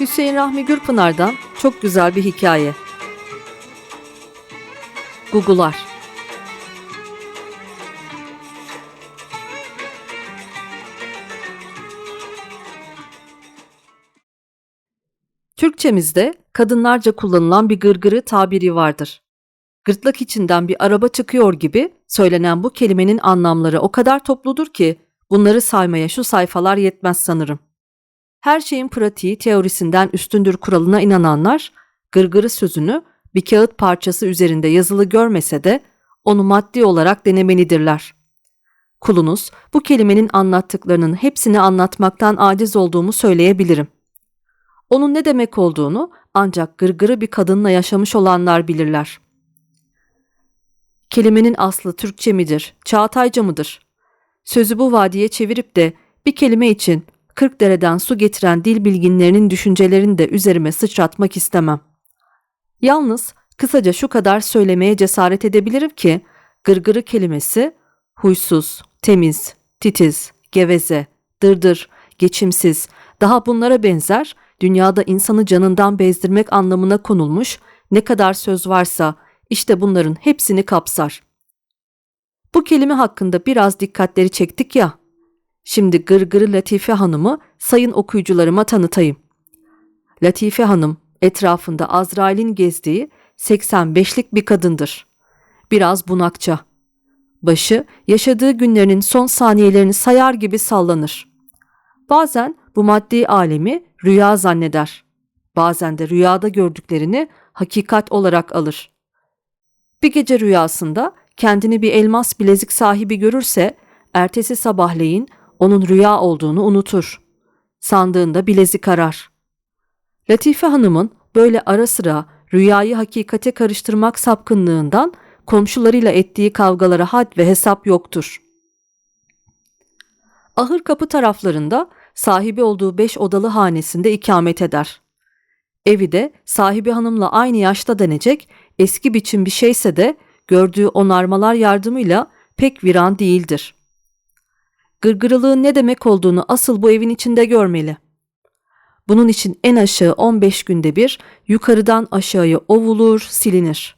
Hüseyin Rahmi Gürpınar'dan çok güzel bir hikaye. Gugular Türkçemizde kadınlarca kullanılan bir gırgırı tabiri vardır. Gırtlak içinden bir araba çıkıyor gibi söylenen bu kelimenin anlamları o kadar topludur ki bunları saymaya şu sayfalar yetmez sanırım. Her şeyin pratiği teorisinden üstündür kuralına inananlar, gırgırı sözünü bir kağıt parçası üzerinde yazılı görmese de onu maddi olarak denemelidirler. Kulunuz bu kelimenin anlattıklarının hepsini anlatmaktan aciz olduğumu söyleyebilirim. Onun ne demek olduğunu ancak gırgırı bir kadınla yaşamış olanlar bilirler. Kelimenin aslı Türkçe midir, Çağatayca mıdır? Sözü bu vadiye çevirip de bir kelime için 40 dereden su getiren dil bilginlerinin düşüncelerini de üzerime sıçratmak istemem. Yalnız kısaca şu kadar söylemeye cesaret edebilirim ki gırgırı kelimesi huysuz, temiz, titiz, geveze, dırdır, geçimsiz, daha bunlara benzer dünyada insanı canından bezdirmek anlamına konulmuş ne kadar söz varsa işte bunların hepsini kapsar. Bu kelime hakkında biraz dikkatleri çektik ya. Şimdi Gırgırı Latife Hanım'ı sayın okuyucularıma tanıtayım. Latife Hanım etrafında Azrail'in gezdiği 85'lik bir kadındır. Biraz bunakça. Başı yaşadığı günlerinin son saniyelerini sayar gibi sallanır. Bazen bu maddi alemi rüya zanneder. Bazen de rüyada gördüklerini hakikat olarak alır. Bir gece rüyasında kendini bir elmas bilezik sahibi görürse ertesi sabahleyin onun rüya olduğunu unutur. Sandığında bilezik arar. Latife Hanım'ın böyle ara sıra rüyayı hakikate karıştırmak sapkınlığından komşularıyla ettiği kavgalara had ve hesap yoktur. Ahır kapı taraflarında sahibi olduğu beş odalı hanesinde ikamet eder. Evi de sahibi hanımla aynı yaşta denecek eski biçim bir şeyse de gördüğü onarmalar yardımıyla pek viran değildir. Gırgırılığın ne demek olduğunu asıl bu evin içinde görmeli. Bunun için en aşağı 15 günde bir yukarıdan aşağıya ovulur, silinir.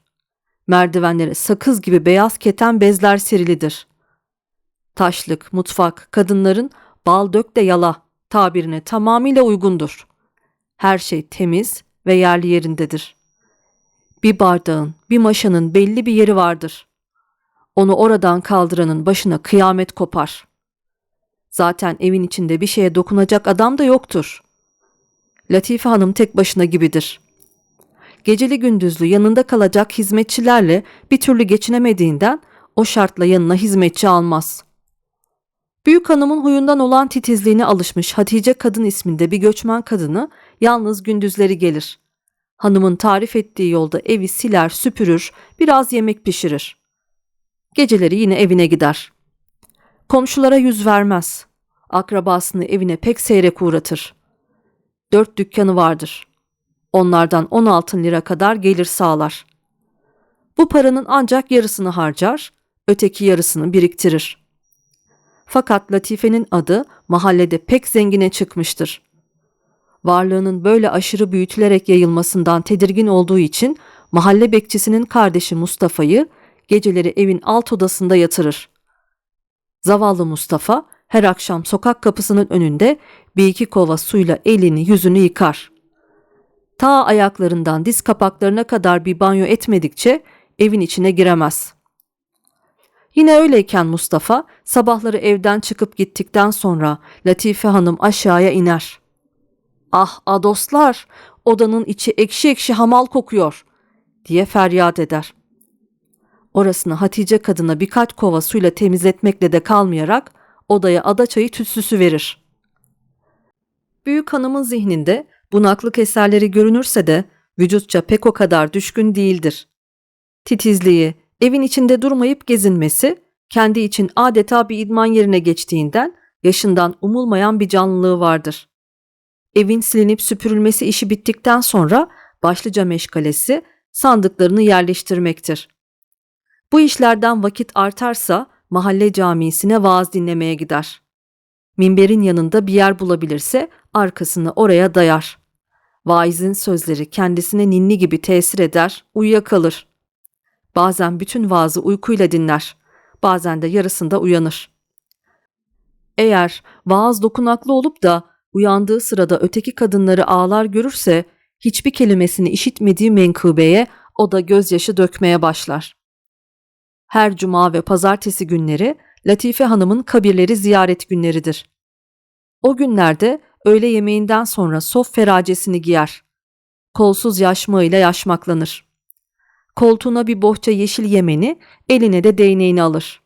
Merdivenlere sakız gibi beyaz keten bezler serilidir. Taşlık, mutfak, kadınların bal dök de yala tabirine tamamıyla uygundur. Her şey temiz ve yerli yerindedir. Bir bardağın, bir maşanın belli bir yeri vardır. Onu oradan kaldıranın başına kıyamet kopar. Zaten evin içinde bir şeye dokunacak adam da yoktur. Latife Hanım tek başına gibidir. Geceli gündüzlü yanında kalacak hizmetçilerle bir türlü geçinemediğinden o şartla yanına hizmetçi almaz.'' Büyük hanımın huyundan olan titizliğine alışmış Hatice kadın isminde bir göçmen kadını yalnız gündüzleri gelir. Hanımın tarif ettiği yolda evi siler, süpürür, biraz yemek pişirir. Geceleri yine evine gider. Komşulara yüz vermez. Akrabasını evine pek seyrek uğratır. Dört dükkanı vardır. Onlardan on altın lira kadar gelir sağlar. Bu paranın ancak yarısını harcar, öteki yarısını biriktirir.'' Fakat Latife'nin adı mahallede pek zengine çıkmıştır. Varlığının böyle aşırı büyütülerek yayılmasından tedirgin olduğu için mahalle bekçisinin kardeşi Mustafa'yı geceleri evin alt odasında yatırır. Zavallı Mustafa her akşam sokak kapısının önünde bir iki kova suyla elini yüzünü yıkar. Ta ayaklarından diz kapaklarına kadar bir banyo etmedikçe evin içine giremez.'' Yine öyleyken Mustafa sabahları evden çıkıp gittikten sonra Latife Hanım aşağıya iner. Ah adoslar odanın içi ekşi ekşi hamal kokuyor diye feryat eder. Orasını Hatice kadına birkaç kova suyla temizletmekle de kalmayarak odaya ada çayı tütsüsü verir. Büyük hanımın zihninde bunaklık eserleri görünürse de vücutça pek o kadar düşkün değildir. Titizliği, evin içinde durmayıp gezinmesi kendi için adeta bir idman yerine geçtiğinden yaşından umulmayan bir canlılığı vardır. Evin silinip süpürülmesi işi bittikten sonra başlıca meşgalesi sandıklarını yerleştirmektir. Bu işlerden vakit artarsa mahalle camisine vaaz dinlemeye gider. Minberin yanında bir yer bulabilirse arkasını oraya dayar. Vaizin sözleri kendisine ninni gibi tesir eder, uyuyakalır. Bazen bütün vaazı uykuyla dinler, bazen de yarısında uyanır. Eğer vaaz dokunaklı olup da uyandığı sırada öteki kadınları ağlar görürse hiçbir kelimesini işitmediği menkıbeye o da gözyaşı dökmeye başlar. Her cuma ve pazartesi günleri Latife Hanım'ın kabirleri ziyaret günleridir. O günlerde öğle yemeğinden sonra sof feracesini giyer. Kolsuz yaşmağıyla yaşmaklanır. Koltuğuna bir bohça yeşil yemeni, eline de değneğini alır.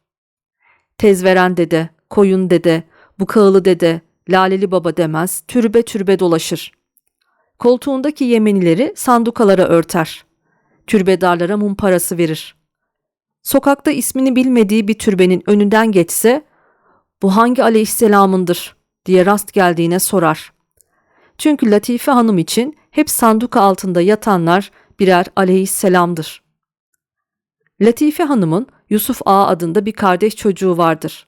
Tezveren dede, koyun dede, bukağılı dede, laleli baba demez, türbe türbe dolaşır. Koltuğundaki yemenileri sandukalara örter. Türbedarlara mum parası verir. Sokakta ismini bilmediği bir türbenin önünden geçse, bu hangi aleyhisselamındır diye rast geldiğine sorar. Çünkü Latife Hanım için hep sanduka altında yatanlar birer aleyhisselamdır. Latife Hanım'ın Yusuf Ağa adında bir kardeş çocuğu vardır.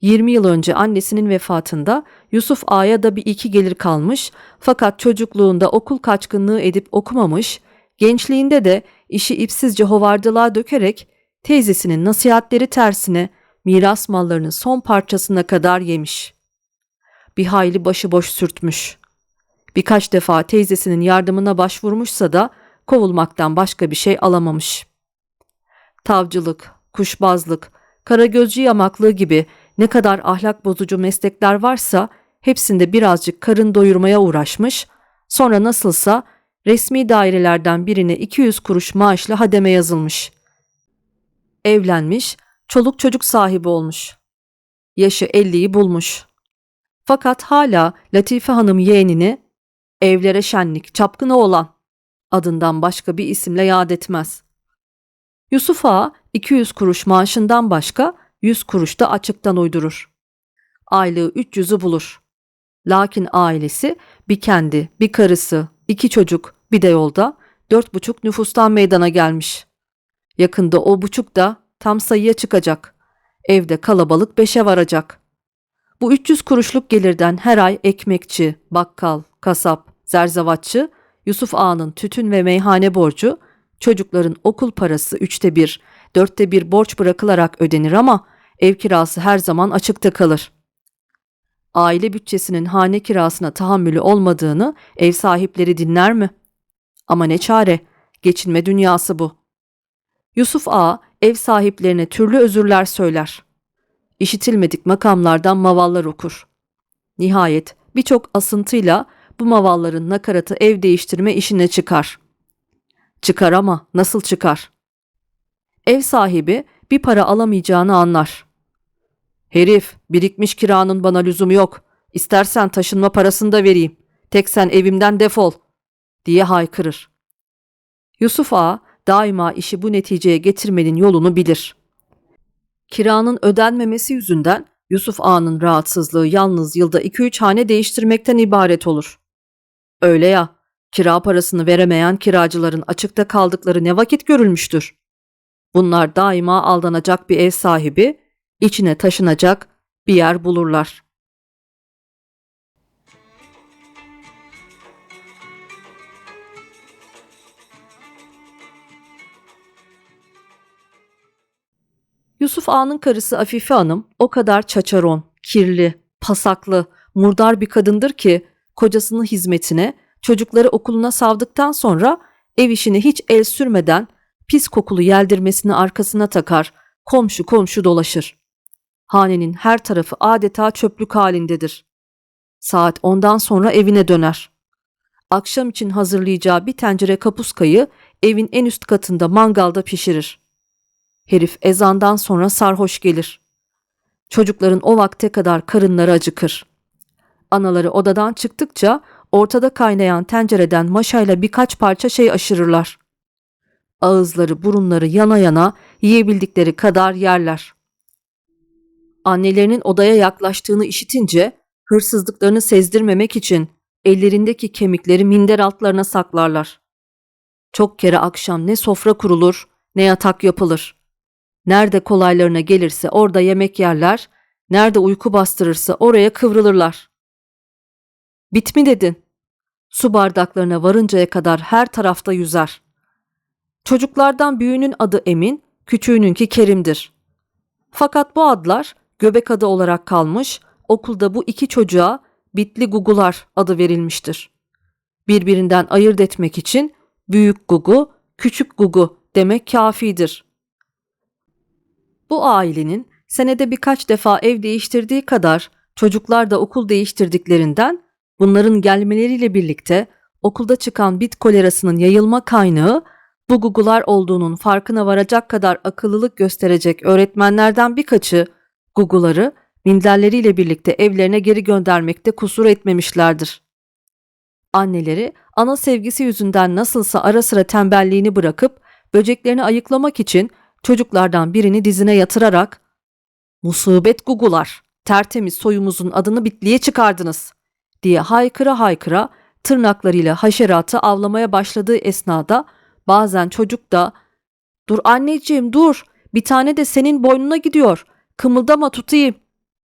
20 yıl önce annesinin vefatında Yusuf Ağa'ya da bir iki gelir kalmış fakat çocukluğunda okul kaçkınlığı edip okumamış, gençliğinde de işi ipsizce hovardılığa dökerek teyzesinin nasihatleri tersine miras mallarının son parçasına kadar yemiş. Bir hayli başıboş sürtmüş. Birkaç defa teyzesinin yardımına başvurmuşsa da kovulmaktan başka bir şey alamamış. Tavcılık, kuşbazlık, karagözcü yamaklığı gibi ne kadar ahlak bozucu meslekler varsa hepsinde birazcık karın doyurmaya uğraşmış, sonra nasılsa resmi dairelerden birine 200 kuruş maaşla hademe yazılmış. Evlenmiş, çoluk çocuk sahibi olmuş. Yaşı 50'yi bulmuş. Fakat hala Latife Hanım yeğenini evlere şenlik, çapkını olan adından başka bir isimle yad etmez. Yusuf Ağa 200 kuruş maaşından başka 100 kuruş da açıktan uydurur. Aylığı 300'ü bulur. Lakin ailesi bir kendi, bir karısı, iki çocuk, bir de yolda dört buçuk nüfustan meydana gelmiş. Yakında o buçuk da tam sayıya çıkacak. Evde kalabalık beşe varacak. Bu 300 kuruşluk gelirden her ay ekmekçi, bakkal, kasap, zerzavatçı, Yusuf Ağa'nın tütün ve meyhane borcu, çocukların okul parası üçte bir, dörtte bir borç bırakılarak ödenir ama ev kirası her zaman açıkta kalır. Aile bütçesinin hane kirasına tahammülü olmadığını ev sahipleri dinler mi? Ama ne çare, geçinme dünyası bu. Yusuf Ağa ev sahiplerine türlü özürler söyler. İşitilmedik makamlardan mavallar okur. Nihayet birçok asıntıyla bu mavalların nakaratı ev değiştirme işine çıkar. Çıkar ama nasıl çıkar? Ev sahibi bir para alamayacağını anlar. Herif, birikmiş kiranın bana lüzumu yok. İstersen taşınma parasını da vereyim. Tek sen evimden defol, diye haykırır. Yusuf Ağa daima işi bu neticeye getirmenin yolunu bilir. Kiranın ödenmemesi yüzünden Yusuf Ağa'nın rahatsızlığı yalnız yılda 2-3 hane değiştirmekten ibaret olur. Öyle ya, kira parasını veremeyen kiracıların açıkta kaldıkları ne vakit görülmüştür. Bunlar daima aldanacak bir ev sahibi, içine taşınacak bir yer bulurlar. Yusuf Ağa'nın karısı Afife Hanım o kadar çaçaron, kirli, pasaklı, murdar bir kadındır ki kocasının hizmetine, çocukları okuluna savdıktan sonra ev işini hiç el sürmeden pis kokulu yeldirmesini arkasına takar, komşu komşu dolaşır. Hanenin her tarafı adeta çöplük halindedir. Saat ondan sonra evine döner. Akşam için hazırlayacağı bir tencere kapuskayı evin en üst katında mangalda pişirir. Herif ezandan sonra sarhoş gelir. Çocukların o vakte kadar karınları acıkır. Anaları odadan çıktıkça ortada kaynayan tencereden maşayla birkaç parça şey aşırırlar. Ağızları burunları yana yana yiyebildikleri kadar yerler. Annelerinin odaya yaklaştığını işitince hırsızlıklarını sezdirmemek için ellerindeki kemikleri minder altlarına saklarlar. Çok kere akşam ne sofra kurulur ne yatak yapılır. Nerede kolaylarına gelirse orada yemek yerler, nerede uyku bastırırsa oraya kıvrılırlar. Bit mi dedin? Su bardaklarına varıncaya kadar her tarafta yüzer. Çocuklardan büyüğünün adı Emin, küçüğününki Kerim'dir. Fakat bu adlar göbek adı olarak kalmış, okulda bu iki çocuğa bitli gugular adı verilmiştir. Birbirinden ayırt etmek için büyük gugu, küçük gugu demek kafidir. Bu ailenin senede birkaç defa ev değiştirdiği kadar çocuklar da okul değiştirdiklerinden bunların gelmeleriyle birlikte okulda çıkan bit kolerasının yayılma kaynağı bu gugular olduğunun farkına varacak kadar akıllılık gösterecek öğretmenlerden birkaçı guguları minderleriyle birlikte evlerine geri göndermekte kusur etmemişlerdir. Anneleri ana sevgisi yüzünden nasılsa ara sıra tembelliğini bırakıp böceklerini ayıklamak için çocuklardan birini dizine yatırarak ''Musibet gugular, tertemiz soyumuzun adını bitliye çıkardınız.'' diye haykıra haykıra tırnaklarıyla haşeratı avlamaya başladığı esnada bazen çocuk da ''Dur anneciğim dur, bir tane de senin boynuna gidiyor, kımıldama tutayım.''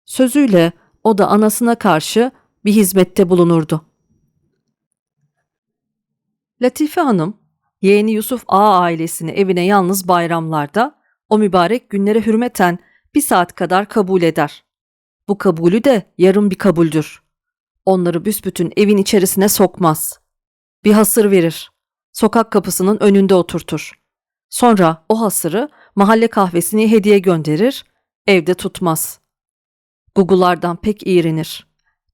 sözüyle o da anasına karşı bir hizmette bulunurdu. Latife Hanım, yeğeni Yusuf Ağa ailesini evine yalnız bayramlarda o mübarek günlere hürmeten bir saat kadar kabul eder. Bu kabulü de yarım bir kabuldür. Onları büsbütün evin içerisine sokmaz. Bir hasır verir. Sokak kapısının önünde oturtur. Sonra o hasırı mahalle kahvesine hediye gönderir, evde tutmaz. Gugulardan pek iğrenir.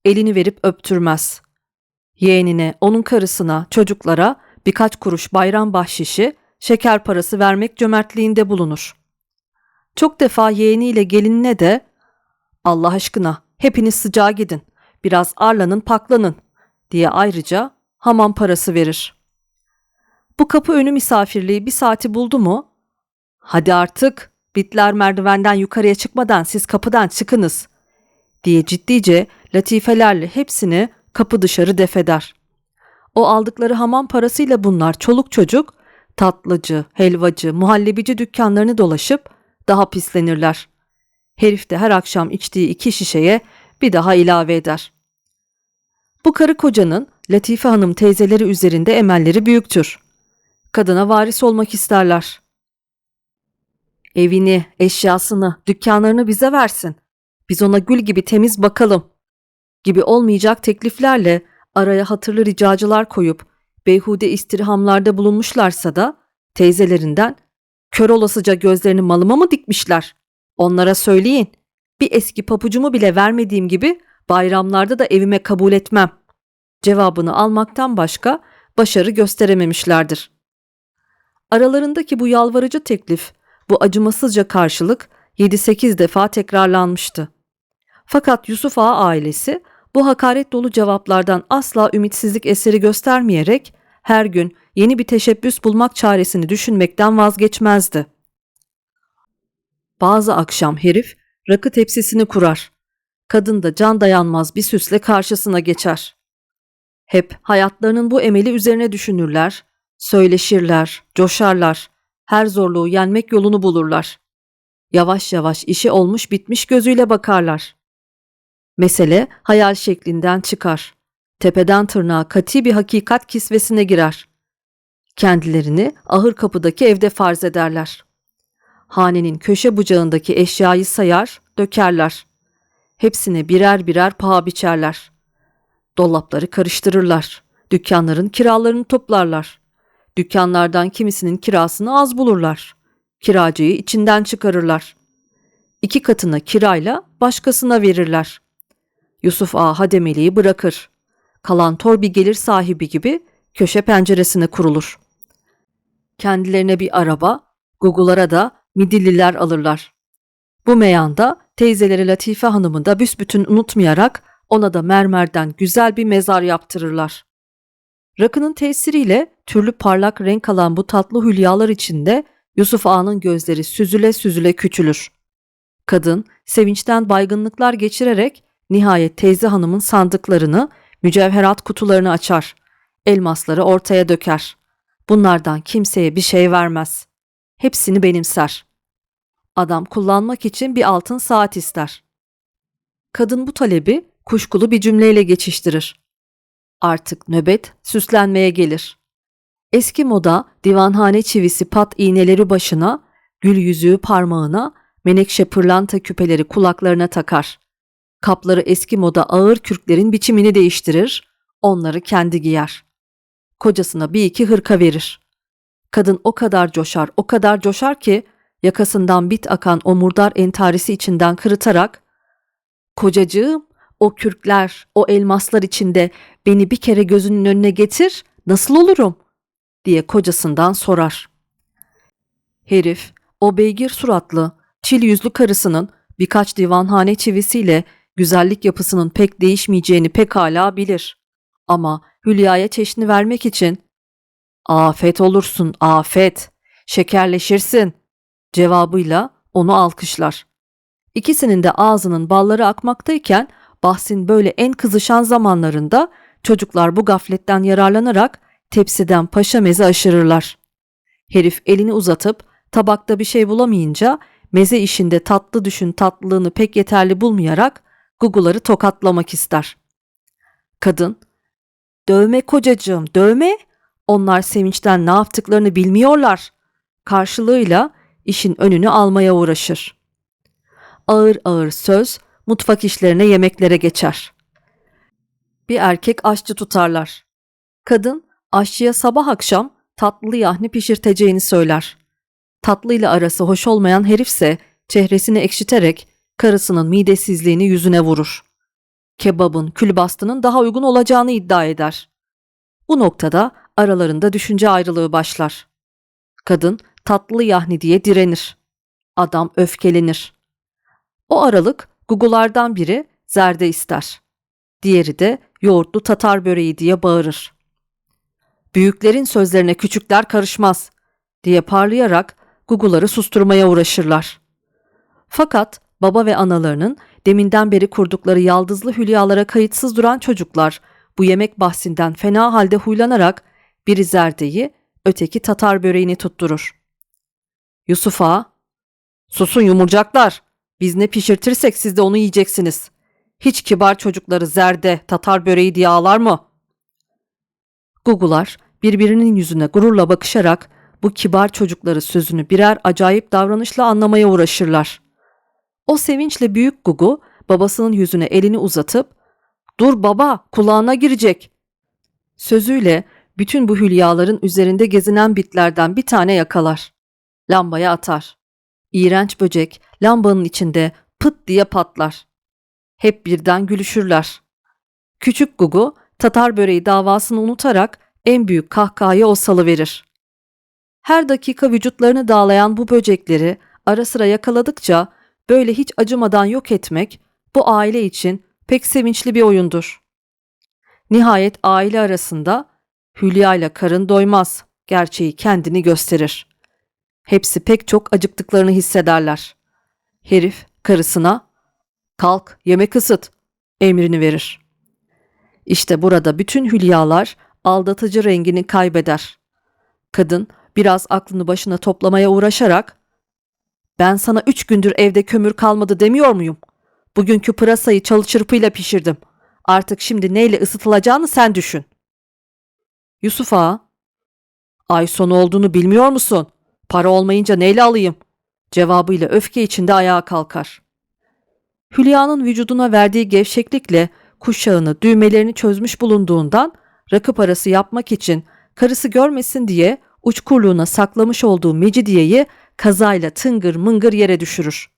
Elini verip öptürmez. Yeğenine, onun karısına, çocuklara birkaç kuruş bayram bahşişi, şeker parası vermek cömertliğinde bulunur. Çok defa yeğeniyle gelinine de Allah aşkına hepiniz sıcağa gidin, biraz arlanın paklanın diye ayrıca hamam parası verir. Bu kapı önü misafirliği bir saati buldu mu? Hadi artık bitler merdivenden yukarıya çıkmadan siz kapıdan çıkınız diye ciddice latifelerle hepsini kapı dışarı defeder. O aldıkları hamam parasıyla bunlar çoluk çocuk tatlıcı, helvacı, muhallebici dükkanlarını dolaşıp daha pislenirler. Herif de her akşam içtiği iki şişeye bir daha ilave eder. Bu karı kocanın Latife Hanım teyzeleri üzerinde emelleri büyüktür. Kadına varis olmak isterler. Evini, eşyasını, dükkanlarını bize versin. Biz ona gül gibi temiz bakalım. Gibi olmayacak tekliflerle araya hatırlı ricacılar koyup beyhude istirhamlarda bulunmuşlarsa da teyzelerinden kör olasıca gözlerini malıma mı dikmişler? Onlara söyleyin. Bir eski papucumu bile vermediğim gibi bayramlarda da evime kabul etmem. Cevabını almaktan başka başarı gösterememişlerdir. Aralarındaki bu yalvarıcı teklif, bu acımasızca karşılık 7-8 defa tekrarlanmıştı. Fakat Yusuf Ağa ailesi bu hakaret dolu cevaplardan asla ümitsizlik eseri göstermeyerek her gün yeni bir teşebbüs bulmak çaresini düşünmekten vazgeçmezdi. Bazı akşam herif rakı tepsisini kurar. Kadın da can dayanmaz bir süsle karşısına geçer. Hep hayatlarının bu emeli üzerine düşünürler, söyleşirler, coşarlar, her zorluğu yenmek yolunu bulurlar. Yavaş yavaş işi olmuş bitmiş gözüyle bakarlar. Mesele hayal şeklinden çıkar. Tepeden tırnağa kati bir hakikat kisvesine girer. Kendilerini ahır kapıdaki evde farz ederler. Hanenin köşe bucağındaki eşyayı sayar, dökerler. Hepsine birer birer paha biçerler. Dolapları karıştırırlar. Dükkanların kiralarını toplarlar. Dükkanlardan kimisinin kirasını az bulurlar. Kiracıyı içinden çıkarırlar. İki katına kirayla başkasına verirler. Yusuf Ağa hademeliği bırakır. Kalantor bir gelir sahibi gibi köşe penceresine kurulur. Kendilerine bir araba, gugulara da midilliler alırlar. Bu meyanda teyzeleri Latife Hanım'ı da büsbütün unutmayarak ona da mermerden güzel bir mezar yaptırırlar. Rakının tesiriyle türlü parlak renk alan bu tatlı hülyalar içinde Yusuf Ağa'nın gözleri süzüle süzüle küçülür. Kadın sevinçten baygınlıklar geçirerek nihayet teyze hanımın sandıklarını, mücevherat kutularını açar. Elmasları ortaya döker. Bunlardan kimseye bir şey vermez. Hepsini benimser. Adam kullanmak için bir altın saat ister. Kadın bu talebi kuşkulu bir cümleyle geçiştirir. Artık nöbet süslenmeye gelir. Eski moda divanhane çivisi pat iğneleri başına, gül yüzüğü parmağına, menekşe pırlanta küpeleri kulaklarına takar. Kapları eski moda ağır kürklerin biçimini değiştirir, onları kendi giyer. Kocasına bir iki hırka verir. Kadın o kadar coşar, o kadar coşar ki yakasından bit akan o murdar entarisi içinden kırıtarak ''Kocacığım, o kürkler, o elmaslar içinde beni bir kere gözünün önüne getir, nasıl olurum?'' diye kocasından sorar. Herif, o beygir suratlı, çil yüzlü karısının birkaç divanhane çivisiyle güzellik yapısının pek değişmeyeceğini pekala bilir. Ama Hülya'ya çeşni vermek için ''Afet olursun, afet, şekerleşirsin.'' cevabıyla onu alkışlar. İkisinin de ağzının balları akmaktayken bahsin böyle en kızışan zamanlarında çocuklar bu gafletten yararlanarak tepsiden paşa meze aşırırlar. Herif elini uzatıp tabakta bir şey bulamayınca meze işinde tatlı düşün tatlılığını pek yeterli bulmayarak guguları tokatlamak ister. Kadın, dövme kocacığım dövme, onlar sevinçten ne yaptıklarını bilmiyorlar. Karşılığıyla işin önünü almaya uğraşır. Ağır ağır söz mutfak işlerine yemeklere geçer. Bir erkek aşçı tutarlar. Kadın aşçıya sabah akşam tatlı yahni pişirteceğini söyler. Tatlıyla arası hoş olmayan herifse çehresini ekşiterek karısının midesizliğini yüzüne vurur. Kebabın, külbastının daha uygun olacağını iddia eder. Bu noktada aralarında düşünce ayrılığı başlar. Kadın tatlı yahni diye direnir. Adam öfkelenir. O aralık gugulardan biri zerde ister. Diğeri de yoğurtlu tatar böreği diye bağırır. Büyüklerin sözlerine küçükler karışmaz diye parlayarak guguları susturmaya uğraşırlar. Fakat baba ve analarının deminden beri kurdukları yaldızlı hülyalara kayıtsız duran çocuklar bu yemek bahsinden fena halde huylanarak biri zerdeyi, öteki tatar böreğini tutturur. Yusuf ağa, susun yumurcaklar, biz ne pişirtirsek siz de onu yiyeceksiniz. Hiç kibar çocukları zerde, tatar böreği diye ağlar mı? Gugular birbirinin yüzüne gururla bakışarak bu kibar çocukları sözünü birer acayip davranışla anlamaya uğraşırlar. O sevinçle büyük Gugu babasının yüzüne elini uzatıp ''Dur baba kulağına girecek'' sözüyle bütün bu hülyaların üzerinde gezinen bitlerden bir tane yakalar. Lambaya atar. İğrenç böcek lambanın içinde pıt diye patlar. Hep birden gülüşürler. Küçük Gugu Tatar böreği davasını unutarak en büyük kahkahayı o salıverir. Her dakika vücutlarını dağlayan bu böcekleri ara sıra yakaladıkça böyle hiç acımadan yok etmek bu aile için pek sevinçli bir oyundur. Nihayet aile arasında Hülya ile karın doymaz gerçeği kendini gösterir. Hepsi pek çok acıktıklarını hissederler. Herif karısına kalk yemek ısıt emrini verir. İşte burada bütün hülyalar aldatıcı rengini kaybeder. Kadın biraz aklını başına toplamaya uğraşarak ben sana üç gündür evde kömür kalmadı demiyor muyum? Bugünkü pırasayı çalı çırpıyla pişirdim. Artık şimdi neyle ısıtılacağını sen düşün. Yusuf ağa, ay sonu olduğunu bilmiyor musun? Para olmayınca neyle alayım? Cevabıyla öfke içinde ayağa kalkar. Hülya'nın vücuduna verdiği gevşeklikle kuşağını, düğmelerini çözmüş bulunduğundan rakı parası yapmak için karısı görmesin diye uçkurluğuna saklamış olduğu Mecidiye'yi kazayla tıngır mıngır yere düşürür.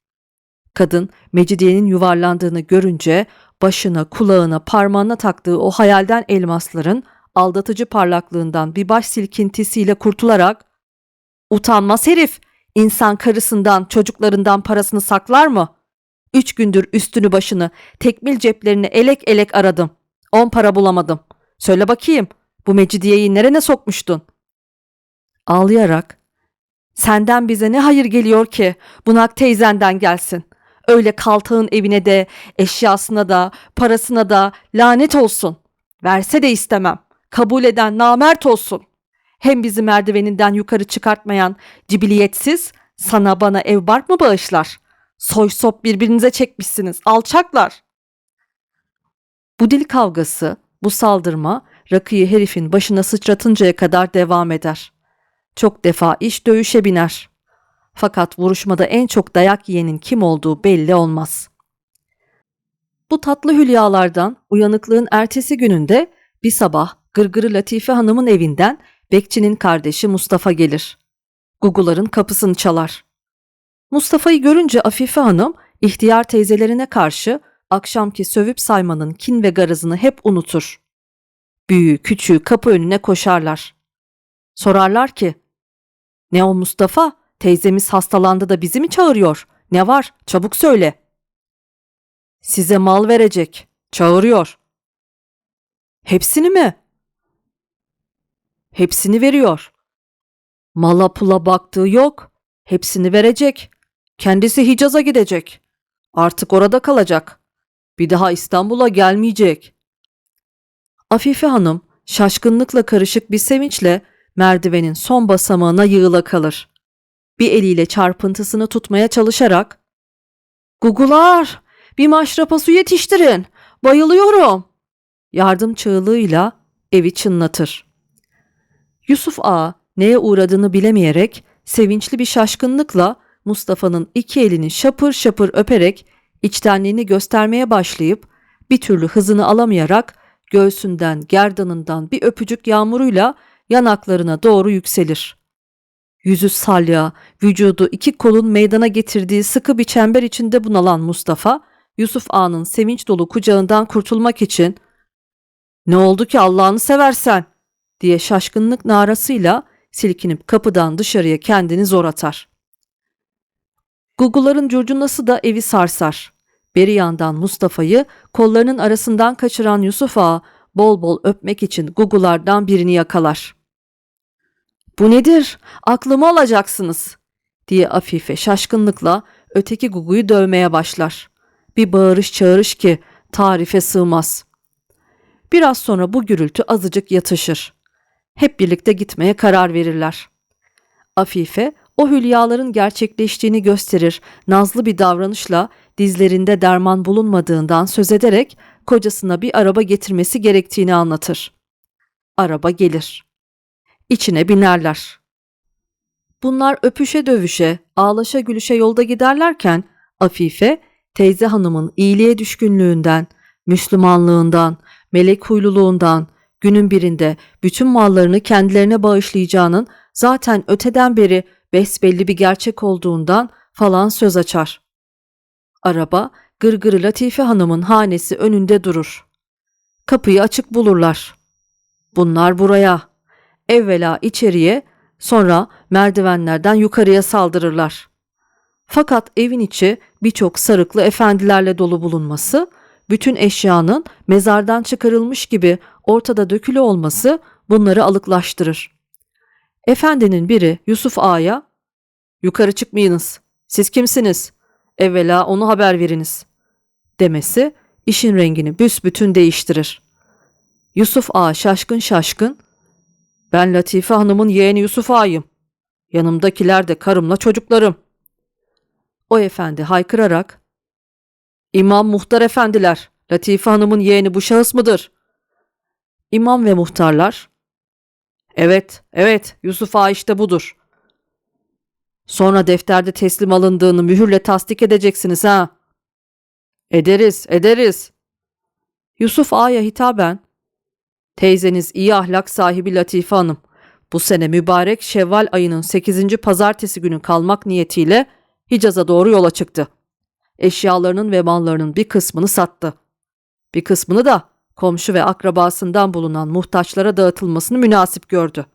Kadın Mecidiye'nin yuvarlandığını görünce başına, kulağına, parmağına taktığı o hayalden elmasların aldatıcı parlaklığından bir baş silkintisiyle kurtularak ''Utanmaz herif! İnsan karısından, çocuklarından parasını saklar mı? Üç gündür üstünü başını, tekmil ceplerini elek elek aradım. On para bulamadım. Söyle bakayım, bu Mecidiye'yi nerene sokmuştun?'' Ağlayarak ''Senden bize ne hayır geliyor ki? Bunak teyzenden gelsin. Öyle kaltağın evine de, eşyasına da, parasına da lanet olsun. Verse de istemem. Kabul eden namert olsun. Hem bizi merdiveninden yukarı çıkartmayan cibiliyetsiz sana bana ev bark mı bağışlar? Soy sop birbirinize çekmişsiniz alçaklar. Bu dil kavgası bu saldırma rakıyı herifin başına sıçratıncaya kadar devam eder. Çok defa iş dövüşe biner. Fakat vuruşmada en çok dayak yiyenin kim olduğu belli olmaz. Bu tatlı hülyalardan uyanıklığın ertesi gününde bir sabah Gırgırı Latife Hanım'ın evinden bekçinin kardeşi Mustafa gelir. Guguların kapısını çalar. Mustafa'yı görünce Afife Hanım ihtiyar teyzelerine karşı akşamki sövüp saymanın kin ve garazını hep unutur. Büyüğü küçüğü kapı önüne koşarlar. Sorarlar ki, ''Ne o Mustafa? Teyzemiz hastalandı da bizi mi çağırıyor? Ne var? Çabuk söyle.'' ''Size mal verecek. Çağırıyor.'' ''Hepsini mi?'' ''Hepsini veriyor.'' ''Mala pula baktığı yok. Hepsini verecek. Kendisi Hicaz'a gidecek. Artık orada kalacak. Bir daha İstanbul'a gelmeyecek.'' Afife Hanım şaşkınlıkla karışık bir sevinçle merdivenin son basamağına yığıla kalır. Bir eliyle çarpıntısını tutmaya çalışarak ''Gugular, bir maşrapa su yetiştirin, bayılıyorum.'' yardım çığlığıyla evi çınlatır. Yusuf Ağa neye uğradığını bilemeyerek sevinçli bir şaşkınlıkla Mustafa'nın iki elini şapır şapır öperek içtenliğini göstermeye başlayıp bir türlü hızını alamayarak göğsünden, gerdanından bir öpücük yağmuruyla yanaklarına doğru yükselir. Yüzü salya, vücudu iki kolun meydana getirdiği sıkı bir çember içinde bunalan Mustafa, Yusuf Ağa'nın sevinç dolu kucağından kurtulmak için ''Ne oldu ki Allah'ını seversen?'' diye şaşkınlık narasıyla silkinip kapıdan dışarıya kendini zor atar. Guguların curcunası da evi sarsar. Beri yandan Mustafa'yı kollarının arasından kaçıran Yusuf Ağa bol bol öpmek için gugulardan birini yakalar. Bu nedir? Aklımı alacaksınız diye Afife şaşkınlıkla öteki guguyu dövmeye başlar. Bir bağırış çağırış ki tarife sığmaz. Biraz sonra bu gürültü azıcık yatışır. Hep birlikte gitmeye karar verirler. Afife o hülyaların gerçekleştiğini gösterir nazlı bir davranışla dizlerinde derman bulunmadığından söz ederek kocasına bir araba getirmesi gerektiğini anlatır. Araba gelir. İçine binerler. Bunlar öpüşe dövüşe, ağlaşa gülüşe yolda giderlerken Afife, teyze hanımın iyiliğe düşkünlüğünden, Müslümanlığından, melek huyluluğundan, günün birinde bütün mallarını kendilerine bağışlayacağının zaten öteden beri besbelli bir gerçek olduğundan falan söz açar. Araba Gırgırı Latife Hanım'ın hanesi önünde durur. Kapıyı açık bulurlar. Bunlar buraya. Evvela içeriye, sonra merdivenlerden yukarıya saldırırlar. Fakat evin içi birçok sarıklı efendilerle dolu bulunması, bütün eşyanın mezardan çıkarılmış gibi ortada dökülü olması bunları alıklaştırır. Efendinin biri Yusuf Ağa'ya, ''Yukarı çıkmayınız, siz kimsiniz? Evvela onu haber veriniz.'' demesi işin rengini büsbütün değiştirir. Yusuf Ağa şaşkın şaşkın, ''Ben Latife Hanım'ın yeğeni Yusuf Ağa'yım. Yanımdakiler de karımla çocuklarım.'' O efendi haykırarak, ''İmam muhtar efendiler, Latife Hanım'ın yeğeni bu şahıs mıdır?'' İmam ve muhtarlar, ''Evet, evet, Yusuf Ağa işte budur.'' Sonra defterde teslim alındığını mühürle tasdik edeceksiniz ha. Ederiz, ederiz. Yusuf Ağa'ya hitaben, teyzeniz iyi ahlak sahibi Latife Hanım, bu sene mübarek Şevval ayının 8. pazartesi günü kalmak niyetiyle Hicaz'a doğru yola çıktı. Eşyalarının ve mallarının bir kısmını sattı. Bir kısmını da komşu ve akrabasından bulunan muhtaçlara dağıtılmasını münasip gördü.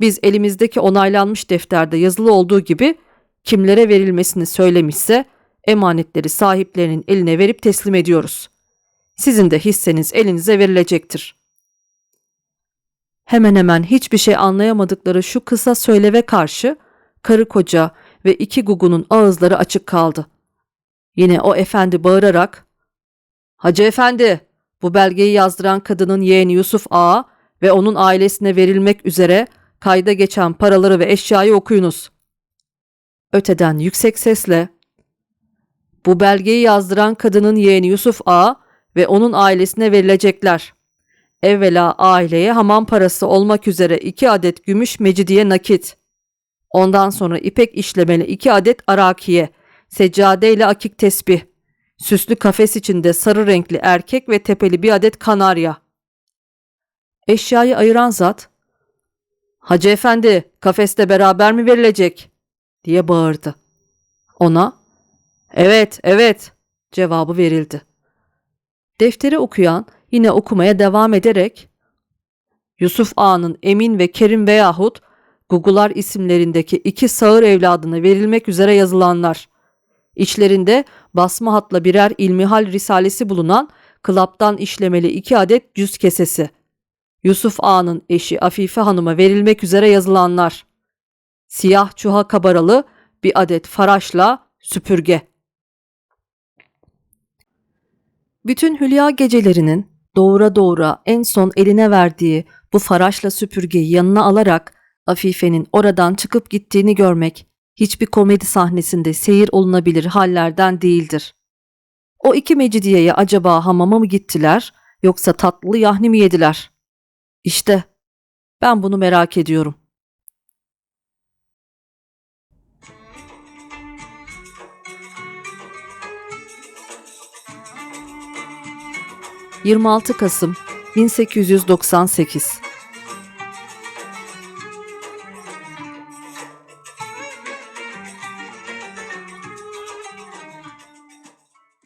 Biz elimizdeki onaylanmış defterde yazılı olduğu gibi kimlere verilmesini söylemişse emanetleri sahiplerinin eline verip teslim ediyoruz. Sizin de hisseniz elinize verilecektir. Hemen hemen hiçbir şey anlayamadıkları şu kısa söyleve karşı karı koca ve iki gugunun ağızları açık kaldı. Yine o efendi bağırarak Hacı efendi bu belgeyi yazdıran kadının yeğeni Yusuf Ağa ve onun ailesine verilmek üzere kayda geçen paraları ve eşyayı okuyunuz. Öteden yüksek sesle bu belgeyi yazdıran kadının yeğeni Yusuf Ağa ve onun ailesine verilecekler. Evvela aileye hamam parası olmak üzere iki adet gümüş mecidiye nakit. Ondan sonra ipek işlemeli iki adet arakiye, seccade ile akik tesbih, süslü kafes içinde sarı renkli erkek ve tepeli bir adet kanarya. Eşyayı ayıran zat, Hacı efendi kafeste beraber mi verilecek? diye bağırdı. Ona, evet evet cevabı verildi. Defteri okuyan yine okumaya devam ederek Yusuf Ağa'nın Emin ve Kerim veyahut Gugular isimlerindeki iki sağır evladına verilmek üzere yazılanlar. İçlerinde basma hatla birer ilmihal risalesi bulunan klaptan işlemeli iki adet cüz kesesi. Yusuf Ağa'nın eşi Afife Hanım'a verilmek üzere yazılanlar. Siyah çuha kabaralı bir adet faraşla süpürge. Bütün hülya gecelerinin doğura doğura en son eline verdiği bu faraşla süpürgeyi yanına alarak Afife'nin oradan çıkıp gittiğini görmek hiçbir komedi sahnesinde seyir olunabilir hallerden değildir. O iki mecidiyeye acaba hamama mı gittiler yoksa tatlı yahni mi yediler? İşte ben bunu merak ediyorum. ...26 Kasım 1898